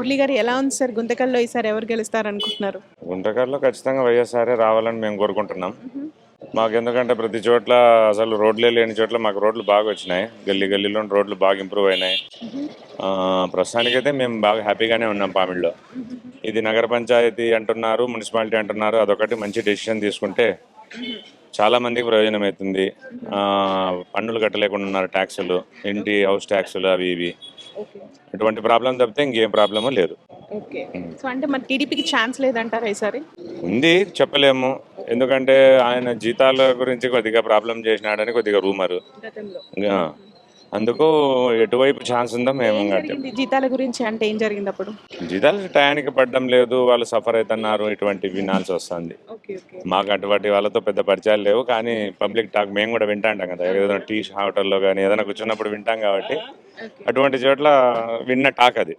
మురళి గారు ఎలా ఉంది సార్? గుంతకల్లో ఈసారి ఎవరు గెలుస్తారు అనుకుంటున్నారు గుంటకల్లో ఖచ్చితంగా వైఎస్ఆర్ఏ రావాలని మేము కోరుకుంటున్నాం. మాకు ఎందుకంటే ప్రతి చోట్ల అసలు రోడ్లే లేని చోట్ల మాకు రోడ్లు బాగా వచ్చినాయి. గల్లీ గల్లీలో రోడ్లు బాగా ఇంప్రూవ్ అయినాయి. ప్రస్తుతానికైతే మేము బాగా హ్యాపీగానే ఉన్నాం పామిడిలో ఇది నగర పంచాయతీ అంటున్నారు మున్సిపాలిటీ అంటున్నారు అదొకటి మంచి డెసిషన్ తీసుకుంటే చాలా మందికి ప్రయోజనం అవుతుంది. పన్నులు కట్టలేకుండా ఉన్నారు ట్యాక్సులు ఇంటి హౌస్ ట్యాక్సులు అవి ఇవి. ఎటువంటి ప్రాబ్లం తప్పితే ఇంకేం ప్రాబ్లము లేదు. ఓకే సో అంటే మరి టీడీపీకి ఛాన్స్ లేదంటారా ఈసారి? ఉంది చెప్పలేము. ఎందుకంటే ఆయన జీతాల గురించి కొద్దిగా ప్రాబ్లం చేసినాడని కొద్దిగా రూమరు. అందుకు ఎటువైపు ఛాన్స్ ఉందో మేము జీతాల గురించి అంటే ఏం జరిగింది అప్పుడు జీతాలు టయానికి పడడం లేదు వాళ్ళు సఫర్ అవుతున్నారు ఇటువంటివి వినాల్సి వస్తుంది. మాకు అటువంటి వాళ్ళతో పెద్ద పరిచయాలు లేవు కానీ పబ్లిక్ టాక్ మేము కూడా వింటాంటాం కదా. ఏదైనా టీ హోటల్లో కానీ ఏదైనా కూర్చున్నప్పుడు వింటాం కాబట్టి. అటువంటి చోట్ల విన్న టాక్ అది.